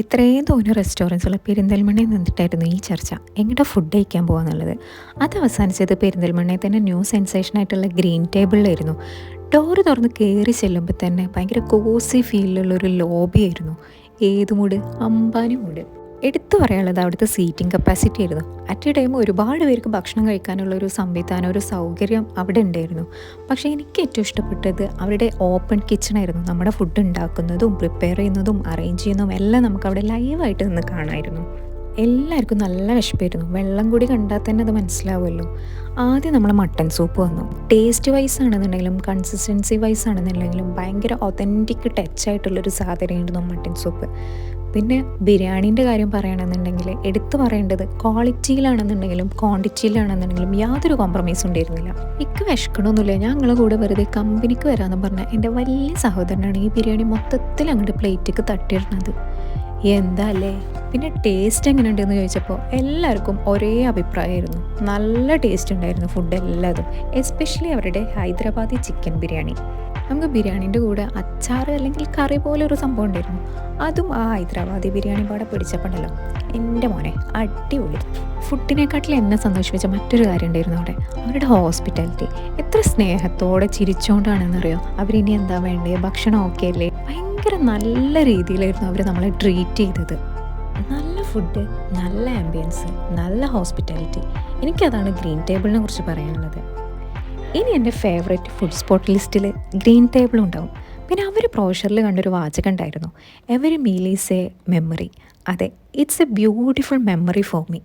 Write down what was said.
ഇത്രയും തോന്നിയ റെസ്റ്റോറന്റ്സുള്ള പെരിന്തൽമണ്ണയിൽ നിന്നിട്ടായിരുന്നു ഈ ചർച്ച. എങ്ങോട്ട് ഫുഡ് കഴിക്കാൻ പോകാന്നുള്ളത് അത് അവസാനിച്ചത് പെരിന്തൽമണ്ണയിൽ തന്നെ ന്യൂ സെൻസേഷനായിട്ടുള്ള ഗ്രീൻ ടേബിളിലായിരുന്നു. ഡോറ് തുറന്ന് കയറി ചെല്ലുമ്പോൾ തന്നെ ഭയങ്കര കോസി ഫീലിലുള്ള ഒരു ലോബി ആയിരുന്നു. ഏത് മൂട് അമ്പാനി മൂഡ് എടുത്തു പറയാനുള്ളത് അവിടുത്തെ സീറ്റിംഗ് കപ്പാസിറ്റി ആയിരുന്നു. അറ്റ് എ ടൈം ഒരുപാട് പേർക്ക് ഭക്ഷണം കഴിക്കാനുള്ള ഒരു സംവിധാനം ഒരു സൗകര്യം അവിടെ ഉണ്ടായിരുന്നു. പക്ഷേ എനിക്ക് ഏറ്റവും ഇഷ്ടപ്പെട്ടത് അവരുടെ ഓപ്പൺ കിച്ചൺ ആയിരുന്നു. നമ്മുടെ ഫുഡ് ഉണ്ടാക്കുന്നതും പ്രിപ്പയർ ചെയ്യുന്നതും അറേഞ്ച് ചെയ്യുന്നതും എല്ലാം നമുക്ക് അവിടെ ലൈവായിട്ട് നിന്ന് കാണാമായിരുന്നു എല്ലാവർക്കും നല്ല വിശപ്പായിരുന്നു. വെള്ളം കൂടി കണ്ടാൽ തന്നെ അത് മനസ്സിലാവുമല്ലോ. ആദ്യം നമ്മൾ മട്ടൻ സൂപ്പ് വന്നു. ടേസ്റ്റ് വൈസ് ആണെന്നുണ്ടെങ്കിലും കൺസിസ്റ്റൻസി വൈസ് ആണെന്നുണ്ടെങ്കിലും ഭയങ്കര ഒതന്റിക് ടച്ച് ആയിട്ടുള്ളൊരു സാധനമായിരുന്നു മട്ടൻ സൂപ്പ് പിന്നെ ബിരിയാണീന്റെ കാര്യം പറയുകയാണെന്നുണ്ടെങ്കിൽ എടുത്തു പറയേണ്ടത് ക്വാളിറ്റിയിലാണെന്നുണ്ടെങ്കിലും ക്വാണ്ടിറ്റിയിലാണെന്നുണ്ടെങ്കിലും യാതൊരു കോംപ്രമൈസും ഉണ്ടായിരുന്നില്ല. ഇക്ക് വിശക്കണമൊന്നുമില്ല. ഞങ്ങളെ കൂടെ വെറുതെ കമ്പനിക്ക് വരാമെന്ന് പറഞ്ഞാൽ എന്റെ വലിയ സഹോദരനാണ് ഈ ബിരിയാണി മൊത്തത്തിൽ അങ്ങോട്ട് പ്ലേറ്റിക്ക് തട്ടിയിടുന്നത്. എന്താ അല്ലേ പിന്നെ ടേസ്റ്റ് എങ്ങനെ ഉണ്ടെന്ന് ചോദിച്ചപ്പോൾ എല്ലാവർക്കും ഒരേ അഭിപ്രായമായിരുന്നു. നല്ല ടേസ്റ്റ് ഉണ്ടായിരുന്നു ഫുഡ് എല്ലാതും എസ്പെഷ്യലി അവരുടെ ഹൈദരാബാദി ചിക്കൻ ബിരിയാണി. നമുക്ക് ബിരിയാണീന്റെ കൂടെ അച്ചാർ അല്ലെങ്കിൽ കറി പോലെ ഒരു സംഭവം ഉണ്ടായിരുന്നു. അതും ആ ഹൈദരാബാദി ബിരിയാണി പാടെ പിടിച്ചപ്പോണ്ടല്ലോ. എന്റെ മോനെ അടിപൊളി. ഫുഡിനെക്കാട്ടിൽ എന്നെ സന്തോഷിപ്പിച്ച മറ്റൊരു കാര്യം ഉണ്ടായിരുന്നു അവിടെ. അവരുടെ ഹോസ്പിറ്റാലിറ്റി. എത്ര സ്നേഹത്തോടെ ചിരിച്ചുകൊണ്ടാണെന്നറിയോ അവരിനി എന്താ വേണ്ടേ? ഭക്ഷണം ഓക്കെ അല്ലേ? ഭയങ്കര നല്ല രീതിയിലായിരുന്നു അവർ നമ്മളെ ട്രീറ്റ് ചെയ്തത്. നല്ല ഫുഡ് നല്ല ആംബിയൻസ് നല്ല ഹോസ്പിറ്റാലിറ്റി എനിക്കതാണ് ഗ്രീൻ ടേബിളിനെ കുറിച്ച് പറയാനുള്ളത്. ഇനി എന്റെ ഫേവറേറ്റ് ഫുഡ് സ്പോട്ട് ലിസ്റ്റിൽ ഗ്രീൻ ടേബിൾ ഉണ്ടാവും. പിന്നെ അവർ പ്രോഷറിൽ കണ്ടൊരു വാചകം ഉണ്ടായിരുന്നു. Every meal is a memory അതെ it's a beautiful memory for me